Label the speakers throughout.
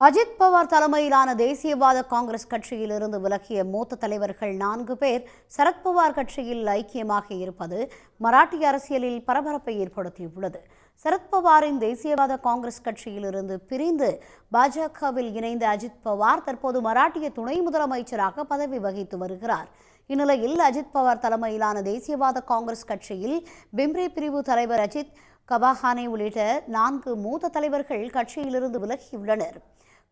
Speaker 1: அஜித் பவார் தலைமையிலான தேசியவாத காங்கிரஸ் கட்சியிலிருந்து விலகிய மூத்த தலைவர்கள் நான்கு பேர் சரத்பவார் கட்சியில் ஐக்கியமாக இருப்பது மராட்டிய அரசியலில் பரபரப்பை ஏற்படுத்தியுள்ளது. சரத்பவாரின் தேசியவாத காங்கிரஸ் கட்சியிலிருந்து பிரிந்து பாஜகவில் இணைந்த அஜித் பவார் தற்போது மராட்டிய துணை முதலமைச்சராக பதவி வகித்து வருகிறார். இந்நிலையில் அஜித் பவார் தலைமையிலான தேசியவாத காங்கிரஸ் கட்சியில் பிம்ரே பிரிவு தலைவர் அஜித் கபாஹானே உள்ளிட்ட நான்கு மூத்த தலைவர்கள் கட்சியிலிருந்து விலகியுள்ளனர்.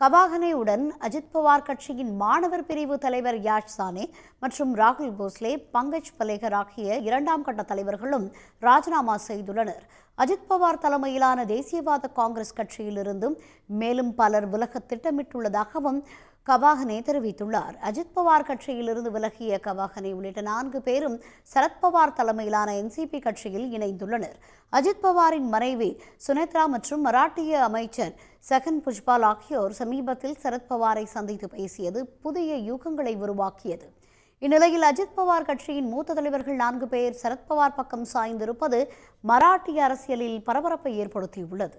Speaker 1: கபாகனேவுடன் அஜித் பவார் கட்சியின் மாணவர் பிரிவு தலைவர் யாஷ் சானே மற்றும் ராகுல் போஸ்லே பங்கஜ் பலேகர் ஆகிய இரண்டாம் கட்ட தலைவர்களும் ராஜினாமா செய்துள்ளனர். அஜித் பவார் தலைமையிலான தேசியவாத காங்கிரஸ் கட்சியிலிருந்தும் மேலும் பலர் விலக திட்டமிட்டுள்ளதாகவும் கவாகனே தெரிவித்துள்ளார். அஜித் பவார் கட்சியிலிருந்து விலகிய கவாகனே உள்ளிட்ட நான்கு பேரும் சரத்பவார் தலைமையிலான என்சிபி கட்சியில் இணைந்துள்ளனர். அஜித் பவாரின் மனைவி சுனேத்ரா மற்றும் மராட்டிய அமைச்சர் சகன் புஷ்பால் ஆகியோர் சமீபத்தில் சரத்பவாரை சந்தித்து பேசியது புதிய யூகங்களை உருவாக்கியது. இந்நிலையில் அஜித் பவார் கட்சியின் மூத்த தலைவர்கள் நான்கு பேர் சரத்பவார் பக்கம் சாய்ந்திருப்பது மராட்டிய அரசியலில் பரபரப்பை ஏற்படுத்தியுள்ளது.